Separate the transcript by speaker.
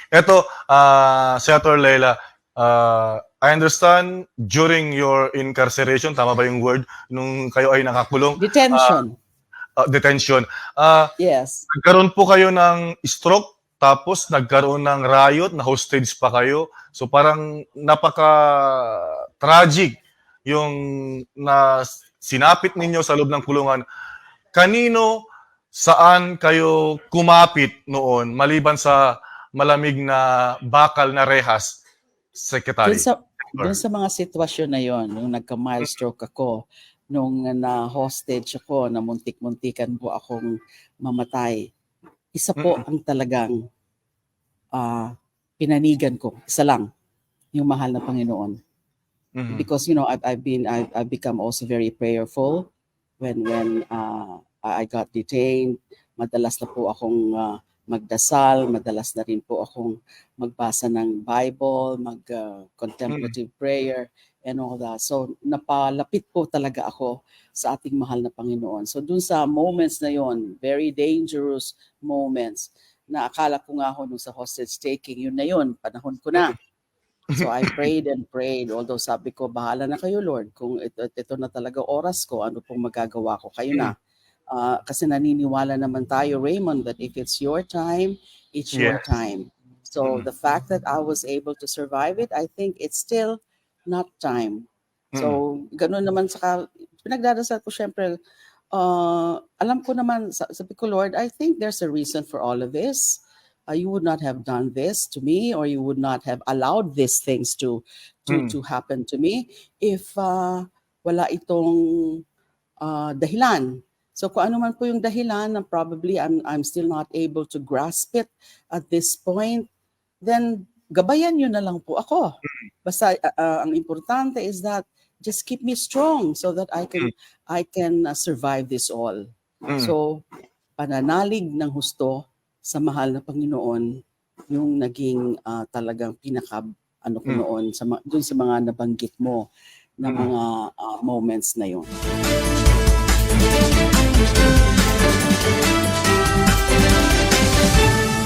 Speaker 1: Ito, uh, Senator Leila, uh, I understand during your incarceration, tama ba yung word, nung kayo ay nakakulong,
Speaker 2: Detention.
Speaker 1: uh, detention, uh,
Speaker 2: yes.
Speaker 1: nagkaroon po kayo ng stroke, tapos nagkaroon ng riot, na hostage pa kayo. So parang napaka-tragic yung na sinapit ninyo sa loob ng kulungan. Kanino, saan kayo kumapit noon maliban sa malamig na bakal na rehas, Secretary?
Speaker 2: Dun sa, dun sa mga sitwasyon na yon, nung nagka-mild stroke ako, nung na-hostage ako, na muntik-muntikan po akong mamatay, isa po ang talagang ah, pinanigan ko. Isa lang, yung mahal na Panginoon.
Speaker 1: Mhm.
Speaker 2: because you know I've, I've been I've, I've become also very prayerful when when uh, I I got detained madalas na po akong uh, magdasal madalas na rin po akong magbasa ng Bible mag uh, contemplative prayer and all that. So napalapit po talaga ako sa ating mahal na Panginoon. So dun sa moments na yon very dangerous moments na akala ko nga ho nung sa hostage taking yun na yun panahon ko na. So I prayed and prayed, although sabi ko, bahala na kayo Lord, kung ito, ito na talaga oras ko, ano pong magagawa ko, kayo na. Ah, kasi naniniwala naman tayo, Raymond, that if it's your time, it's your
Speaker 1: Yes.
Speaker 2: time. So
Speaker 1: Mm.
Speaker 2: the fact that I was able to survive it, I think it's still not time. So ganun naman saka, pinagdadasal ko syempre, ah, alam ko naman, sa- sabi ko, Lord, I think there's a reason for all of this uh, you would not have done this to me or you would not have allowed these things to to
Speaker 1: Mm.
Speaker 2: to happen to me if uh, wala itong uh, dahilan so kung ano man po yung dahilan na probably I'm I'm still not able to grasp it at this point then gabayan niyo na lang po ako basta uh, uh, ang importante is that just keep me strong so that I can I can uh, survive this all
Speaker 1: Mm.
Speaker 2: So, pananalig ng husto sa mahal na Panginoon yung naging ah, talagang pinaka ano ko
Speaker 1: Mm.
Speaker 2: noon sa dun sa mga nabanggit mo na
Speaker 1: Mm.
Speaker 2: mga ah, moments na yon. Thank you.